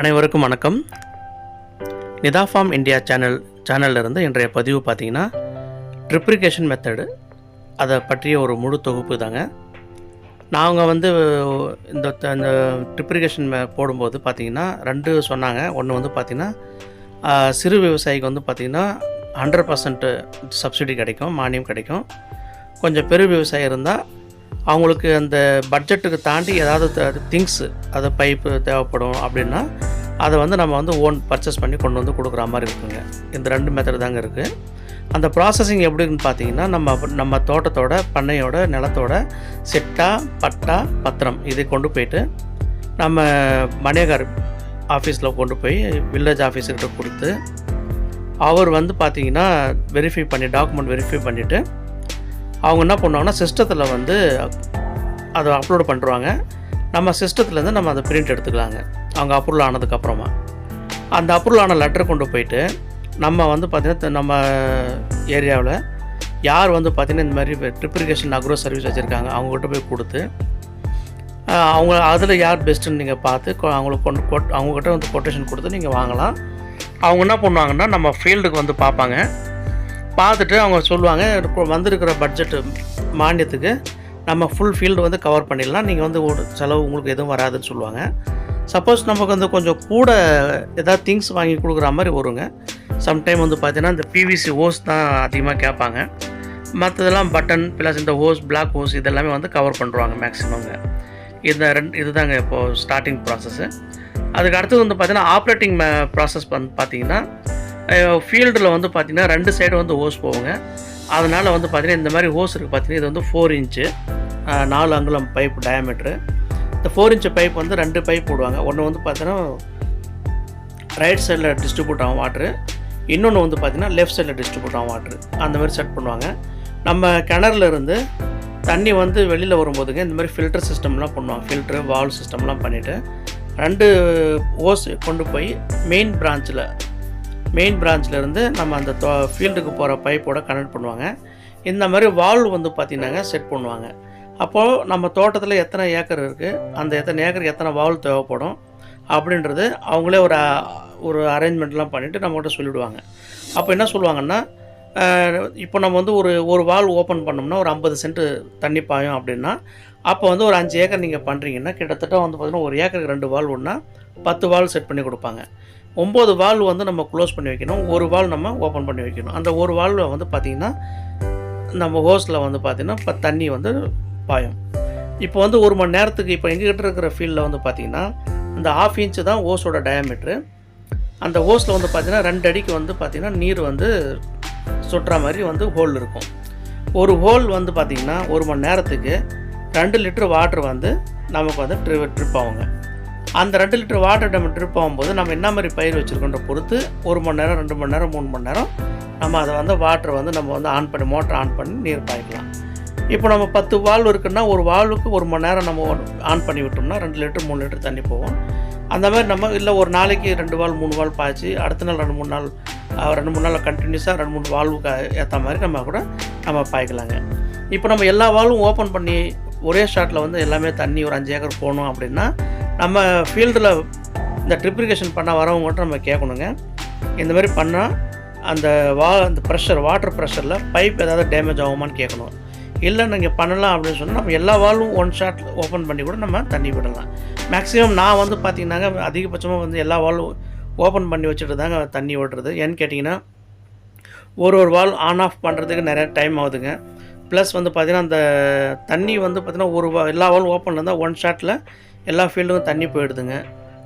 அனைவருக்கும் வணக்கம். நிதாஃபார்ம் India channel சேனல்ல இருந்து இன்றைய பதிவு பார்த்தீங்கன்னா ட்ரிப்ரிகேஷன் மெத்தடு அதை பற்றிய ஒரு முழு தொகுப்பு தாங்க. நாங்கள் வந்து இந்த இந்த ட்ரிப்ரிகேஷன் போடும்போது பார்த்தீங்கன்னா ரெண்டு சொன்னாங்க. ஒன்று வந்து பார்த்திங்கன்னா சிறு விவசாயிக்கு வந்து பார்த்திங்கன்னா ஹண்ட்ரட் பர்சன்ட் சப்சிடி கிடைக்கும் மானியம் கிடைக்கும். கொஞ்சம் பெரு விவசாயி இருந்தால் அவங்களுக்கு அந்த பட்ஜெட்டுக்கு தாண்டி ஏதாவது திங்ஸு அது பைப்பு தேவைப்படும் அப்படின்னா அதை வந்து நம்ம வந்து ஓன் பர்ச்சேஸ் பண்ணி கொண்டு வந்து கொடுக்குற மாதிரி இருக்குங்க. இந்த ரெண்டு மெத்தட் தாங்க இருக்குது அந்த ப்ராசஸிங் எப்படின்னு பார்த்தீங்கன்னா நம்ம நம்ம தோட்டத்தோட பண்ணையோட நிலத்தோட செட்டா பட்டா பத்திரம் இதை கொண்டு போயிட்டு நம்ம மணியகார் ஆஃபீஸில் கொண்டு போய் வில்லேஜ் ஆஃபீஸர்கிட்ட கொடுத்து அவர் வந்து பார்த்தீங்கன்னா வெரிஃபை பண்ணி டாக்குமெண்ட் வெரிஃபை பண்ணிவிட்டு அவங்க என்ன பண்ணுவாங்கன்னா சிஸ்டத்தில் வந்து அதை அப்லோடு பண்ணுறாங்க நம்ம சிஸ்டத்துலேருந்து நம்ம அதை பிரிண்ட் எடுத்துக்கலாங்க. அவங்க அப்ரூவல் ஆனதுக்கப்புறமா. அந்த அப்ரூவல் ஆன லெட்டர் கொண்டு போயிட்டு நம்ம வந்து பார்த்திங்கன்னா நம்ம ஏரியாவில் யார் வந்து பார்த்திங்கன்னா இந்த மாதிரி ட்ரிப்ரிகேஷன் அக்ரோ சர்வீஸ் வச்சுருக்காங்க அவங்ககிட்ட போய் கொடுத்து அவங்க அதில் யார் பெஸ்ட்டுன்னு நீங்கள் பார்த்து அவங்களுக்கு கொண்டு கொட் அவங்கக்கிட்ட வந்து கொட்டேஷன் கொடுத்து நீங்கள் வாங்கலாம். அவங்க என்ன பண்ணுவாங்கன்னா நம்ம ஃபீல்டுக்கு வந்து பார்ப்பாங்க. பார்த்துட்டு அவங்க சொல்லுவாங்க இப்போ வந்திருக்கிற பட்ஜெட்டு மானியத்துக்கு நம்ம ஃபுல் ஃபீல்டு வந்து கவர் பண்ணிடலாம். நீங்கள் வந்து ஒரு செலவு உங்களுக்கு எதுவும் வராதுன்னு சொல்லுவாங்க. சப்போஸ் நமக்கு வந்து கொஞ்சம் கூட ஏதாவது திங்ஸ் வாங்கி கொடுக்குற மாதிரி வருங்க. சம்டைம் வந்து பார்த்தீங்கன்னா இந்த பிவிசி ஹோஸ் தான் அதிகமாக கேட்பாங்க. மற்றதெல்லாம் பட்டன் ப்ளஸ் இந்த ஹோஸ் பிளாக் ஹோஸ் இதெல்லாமே வந்து கவர் பண்ணுறாங்க மேக்ஸிமங்க இந்த ரெண்டு இதுதாங்க இப்போது ஸ்டார்டிங் ப்ராசஸ்ஸு அதுக்கு அடுத்தது வந்து பார்த்தீங்கன்னா ஆப்ரேட்டிங் ப்ராசஸ் வந்து பார்த்திங்கன்னா ஃபீல்டில் வந்து பார்த்திங்கன்னா ரெண்டு சைடு வந்து ஹோஸ் போகுங்க. அதனால் வந்து பார்த்திங்கன்னா இந்த மாதிரி ஹோஸ் இருக்குது பார்த்தீங்கன்னா இது வந்து ஃபோர் இன்ச்சு நாலு அங்குலம் பைப் டயாமீட்ரு இந்த ஃபோர் இன்ச்சு பைப் வந்து ரெண்டு பைப் போடுவாங்க. ஒன்று வந்து பார்த்தீங்கன்னா ரைட் சைடில் டிஸ்ட்ரிபியூட் ஆகும் வாட்ரு இன்னொன்று வந்து பார்த்தீங்கன்னா லெஃப்ட் சைடில் டிஸ்ட்ரிபியூட் ஆகும் வாட்ரு அந்த மாதிரி செட் பண்ணுவாங்க. நம்ம கிணறுல இருந்து தண்ணி வந்து வெளியில் வரும்போதுங்க இந்த மாதிரி ஃபில்டர் சிஸ்டம்லாம் பண்ணுவாங்க. ஃபில்ட்ரு வால் சிஸ்டம்லாம் பண்ணிவிட்டு ரெண்டு ஓஸ் கொண்டு போய் மெயின் பிரான்ச்சில் மெயின் பிரான்ச்லேருந்து நம்ம அந்த ஃபீல்டுக்கு போகிற பைப்போட கனெக்ட் பண்ணுவாங்க. இந்த மாதிரி வால்வ் வந்து பார்த்திங்கன்னாங்க செட் பண்ணுவாங்க. அப்போது நம்ம தோட்டத்தில் எத்தனை ஏக்கர் இருக்குது அந்த எத்தனை ஏக்கருக்கு எத்தனை வால்வ் தேவைப்படும் அப்படின்றது அவங்களே ஒரு ஒரு அரேஞ்ச்மெண்ட்லாம் பண்ணிவிட்டு நம்மகிட்ட சொல்லிவிடுவாங்க அப்போ என்ன சொல்லுவாங்கன்னா இப்போ நம்ம வந்து ஒரு ஒரு வால் ஓப்பன் பண்ணோம்னா ஒரு ஐம்பது சென்ட்டு தண்ணி பாயும் அப்படின்னா அப்போ வந்து ஒரு அஞ்சு ஏக்கர் நீங்கள் பண்ணுறீங்கன்னா கிட்டத்தட்ட வந்து பார்த்திங்கன்னா ஒரு ஏக்கருக்கு ரெண்டு வால் ஒன்றா பத்து வால் செட் பண்ணி கொடுப்பாங்க. ஒம்பது வால்வ் வந்து நம்ம க்ளோஸ் பண்ணி வைக்கணும். ஒரு வால் நம்ம ஓப்பன் பண்ணி வைக்கணும். அந்த ஒரு வால் வந்து பார்த்திங்கன்னா நம்ம ஹோஸில் வந்து பார்த்திங்கன்னா இப்போ தண்ணி வந்து பாயும். இப்போ வந்து ஒரு மணி நேரத்துக்கு இப்போ எங்ககிட்ட இருக்கிற ஃபீல்டில் வந்து பார்த்திங்கன்னா இந்த ஆஃப் இன்ச்சு தான் ஓஸோட டயாமீட்ரு அந்த ஓஸில் வந்து பார்த்திங்கன்னா ரெண்டு அடிக்கு வந்து பார்த்திங்கன்னா நீர் வந்து சுட்டுற மாதிரி வந்து ஹோல் இருக்கும். ஒரு ஹோல் வந்து பார்த்திங்கன்னா ஒரு மணி நேரத்துக்கு ரெண்டு லிட்டர் வாட்ரு வந்து நமக்கு வந்து ட்ரி ட்ரிப் ஆகுங்க. அந்த ரெண்டு லிட்டர் வாட்டர் நம்ம ட்ரிப் ஆகும்போது நம்ம என்ன மாதிரி பயிர் வச்சுருக்கோன்ற பொறுத்து ஒரு மணி நேரம் ரெண்டு மணி நேரம் மூணு மணி நேரம் நம்ம அதை வந்து வாட்டர் வந்து நம்ம வந்து ஆன் பண்ணி மோட்டர் ஆன் பண்ணி நீர் பாய்க்கலாம். இப்போ நம்ம பத்து வால்வ் இருக்குன்னா ஒரு வால்வுக்கு ஒரு மணி நேரம் நம்ம ஆன் பண்ணி விட்டோம்னா ரெண்டு லிட்டர் மூணு லிட்டர் தண்ணி போகும். அந்த மாதிரி நம்ம இல்லை ஒரு நாளைக்கு ரெண்டு வால் மூணு வால் பாய்ச்சி அடுத்த நாள் ரெண்டு மூணு நாள் ரெண்டு மூணு நாள் கண்டினியூஸாக ரெண்டு மூணு வால்வுக்கு ஏற்ற மாதிரி நம்ம கூட நம்ம பாய்க்கலாங்க. இப்போ நம்ம எல்லா வால்வும் ஓப்பன் பண்ணி ஒரே ஷாட்டில் வந்து எல்லாமே தண்ணி ஒரு அஞ்சு ஏக்கர் போகணும் அப்படின்னா நம்ம ஃபீல்டில் இந்த ட்ரிப்ரிகேஷன் பண்ண வரவங்கள்ட்ட நம்ம கேட்கணுங்க இந்த மாதிரி பண்ணால் அந்த வா அந்த ப்ரெஷர் வாட்டர் ப்ரெஷரில் பைப் ஏதாவது டேமேஜ் ஆகுமான்னு கேட்கணும் இல்லை நீங்கள் பண்ணலாம் அப்படின்னு சொன்னால் நம்ம எல்லா வால்வும் ஒன் ஷாட் ஓப்பன் பண்ணி கூட நம்ம தண்ணி விடலாம். மேக்ஸிமம் நான் வந்து பார்த்திங்கன்னாங்க அதிகபட்சமாக வந்து எல்லா வால்வும் ஓப்பன் பண்ணி வச்சுட்டு தாங்க தண்ணி ஓட்டுறது. ஏன்னு கேட்டிங்கன்னா ஒரு ஒரு வால் ஆன் ஆஃப் பண்ணுறதுக்கு நிறைய டைம் ஆகுதுங்க. ப்ளஸ் வந்து பார்த்திங்கன்னா அந்த தண்ணி வந்து பார்த்திங்கன்னா ஒரு வா எல்லா வால் ஓப்பன் இருந்தால் ஒன் ஷாட்டில் எல்லா ஃபீல்டுக்கும் தண்ணி போயிடுதுங்க.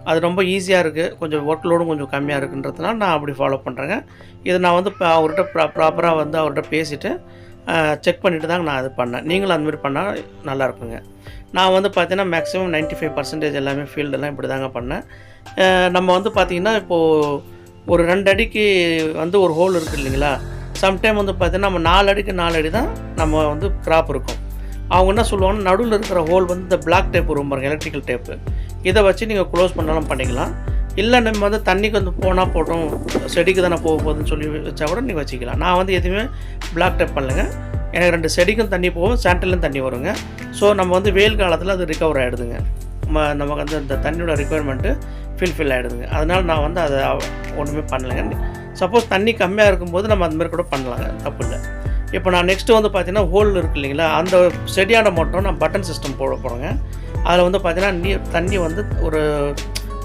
அது ரொம்ப ஈஸியாக இருக்குது கொஞ்சம் ஒர்க் லோடும் கொஞ்சம் கம்மியாக இருக்குன்றதுனால நான் அப்படி ஃபாலோ பண்ணுறேங்க இதை நான் வந்து இப்போ அவர்கிட்ட ப்ரா ப்ராப்பராக வந்து அவர்கிட்ட பேசிவிட்டு செக் பண்ணிவிட்டு தாங்க நான் அது பண்ணேன். நீங்களும் அந்தமாரி பண்ணால் நல்லாயிருக்குங்க நான் வந்து பார்த்தீங்கன்னா மேக்ஸிமம் 95% ஃபைவ் பர்சன்டேஜ் எல்லாமே ஃபீல்டெல்லாம் இப்படி தாங்க பண்ணேன். நம்ம வந்து பார்த்திங்கன்னா இப்போது ஒரு ரெண்டு அடிக்கு வந்து ஒரு ஹோல் இருக்குது இல்லைங்களா? சம்டைம் வந்து பார்த்திங்கன்னா நம்ம நாலு அடிக்கு நாலு அடி தான் நம்ம வந்து கிராப் இருக்கும். அவங்க என்ன சொல்லுவாங்கன்னா நடுவில் இருக்கிற ஹோல் வந்து இந்த பிளாக் டேப் வரும் பாருங்க எலக்ட்ரிக்கல் டேப்பு இதை வச்சு நீங்கள் க்ளோஸ் பண்ணாலும் பண்ணிக்கலாம். இல்லை நம்ம வந்து தண்ணிக்கு வந்து போனால் போட்டோம் செடிக்கு தானே போக போகுதுன்னு சொல்லி வச்சா கூட நீங்கள் வச்சுக்கலாம். நான் வந்து எதுவுமே பிளாக் டேப் பண்ணலைங்க. எனக்கு ரெண்டு செடிக்கும் தண்ணி போகும் சேண்டிலும் தண்ணி வருங்க. ஸோ நம்ம வந்து வெயில் காலத்தில் அது ரிகவர் ஆகிடுதுங்க ம நமக்கு வந்து இந்த தண்ணியோட ரிக்குவயர்மெண்ட்டு ஃபில்ஃபில் ஆகிடுதுங்க அதனால் நான் வந்து அதை ஒன்றுமே பண்ணலைங்க. சப்போஸ் தண்ணி கம்மியாக இருக்கும்போது நம்ம அந்த மாதிரி கூட பண்ணலாங்க. தப்பு இல்லை. இப்போ நான் நெக்ஸ்ட்டு வந்து பார்த்தீங்கன்னா ஹோல் இருக்கு இல்லைங்களா? அந்த செடியான மட்டும் நான் பட்டன் சிஸ்டம் போட போகிறேங்க அதில் வந்து பார்த்தீங்கன்னா நீர் தண்ணி வந்து ஒரு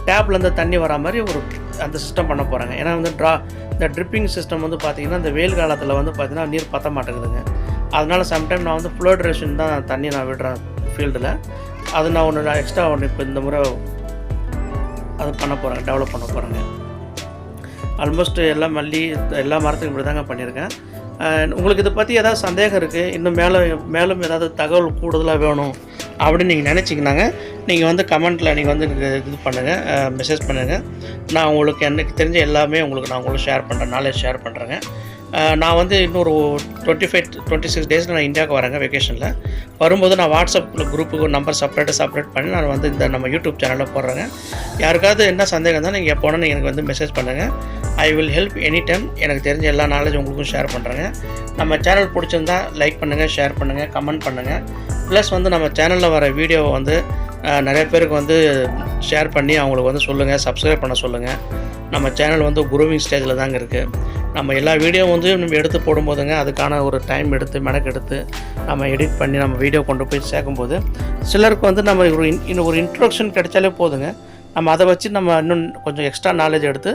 டேப்லேருந்து தண்ணி வரா மாதிரி ஒரு அந்த சிஸ்டம் பண்ண போகிறாங்க ஏன்னா வந்து ட்ரா இந்த ட்ரிப்பிங் சிஸ்டம் வந்து பார்த்தீங்கன்னா இந்த வெயில் காலத்தில் வந்து பார்த்திங்கன்னா நீர் பத்த மாட்டேங்குதுங்க. அதனால் சம்டைம் நான் வந்து ஃப்ளோட்ரேஷன் தான் தண்ணி நான் விடுறேன் ஃபீல்டில் அது நான் ஒன்று எக்ஸ்ட்ரா ஒன்று இப்போ இந்த முறை அது பண்ண போகிறேன் டெவலப் பண்ண போகிறேங்க ஆல்மோஸ்ட் எல்லா மல்லி எல்லா மரத்துக்கும் இப்படி தாங்க பண்ணியிருக்கேன். உங்களுக்கு இதை பற்றி ஏதாவது சந்தேகம் இருக்குது இன்னும் மேலே மேலும் ஏதாவது தகவல் கூடுதலாக வேணும் அப்படின்னு நீங்கள் நினச்சிங்கனாங்க நீங்கள் வந்து கமெண்ட்டில் நீங்கள் வந்து இது பண்ணுங்கள் மெசேஜ் பண்ணுங்கள் நான் உங்களுக்கு எனக்கு தெரிஞ்ச எல்லாமே உங்களுக்கு நான் உங்களுக்கு ஷேர் பண்ணுறேன் நாலேஜ் ஷேர் பண்ணுறேங்க நான் வந்து இன்னொரு டுவெண்ட்டி ஃபைவ் டுவெண்ட்டி சிக்ஸ் டேஸில் நான் இந்தியாவுக்கு வரேங்க வெக்கேஷனில் வரும்போது நான் வாட்ஸ்அப்பில் குரூப்புக்கு நம்பர் செப்பரேட்டாக செப்பரேட் பண்ணி நான் வந்து இந்த நம்ம யூடியூப் சேனலில் போடுறேங்க. யாருக்காவது என்ன சந்தேகம் தான் நீங்கள் எப்போனா நீங்கள் எனக்கு வந்து மெசேஜ் பண்ணுங்கள் I will help any time எனக்கு தெரிஞ்ச எல்லா நாலேஜ் உங்களுக்கும் ஷேர் பண்ணுறேங்க நம்ம சேனல் பிடிச்சிருந்தா லைக் பண்ணுங்கள் ஷேர் பண்ணுங்கள் கமெண்ட் பண்ணுங்கள் ப்ளஸ் வந்து நம்ம சேனலில் வர வீடியோவை வந்து நிறைய பேருக்கு வந்து ஷேர் பண்ணி அவங்களுக்கு வந்து சொல்லுங்கள் சப்ஸ்கிரைப் பண்ண சொல்லுங்கள் நம்ம சேனல் வந்து குரூவிங் ஸ்டேஜில் தாங்க இருக்குது நம்ம எல்லா வீடியோ வந்து நம்ம எடுத்து போடும்போதுங்க அதுக்கான ஒரு டைம் எடுத்து மெனக்கெடுத்து நம்ம எடிட் பண்ணி நம்ம வீடியோ கொண்டு போய் சேர்க்கும்போது சிலருக்கு வந்து நம்ம ஒரு இன் இன்னும் ஒரு இன்ட்ரொடக்ஷன் கிடைச்சாலே போதுங்க. நம்ம அதை வச்சு நம்ம இன்னும் கொஞ்சம் எக்ஸ்ட்ரா நாலேஜ் எடுத்து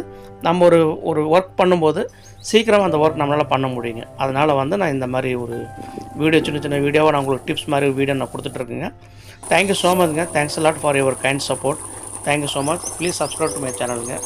நம்ம ஒரு ஒரு ஒர்க் பண்ணும்போது சீக்கிரம் அந்த ஒர்க் நம்மளால் பண்ண முடியுங்க. அதனால் வந்து நான் இந்த மாதிரி ஒரு வீடியோ சின்ன சின்ன வீடியோவை நான் உங்களுக்கு டிப்ஸ் மாதிரி வீடியோ நான் கொடுத்துட்ருக்குங்க thank you so மச்ங்க thanks lot for your kind support thank you so much please subscribe to my சேனலுங்க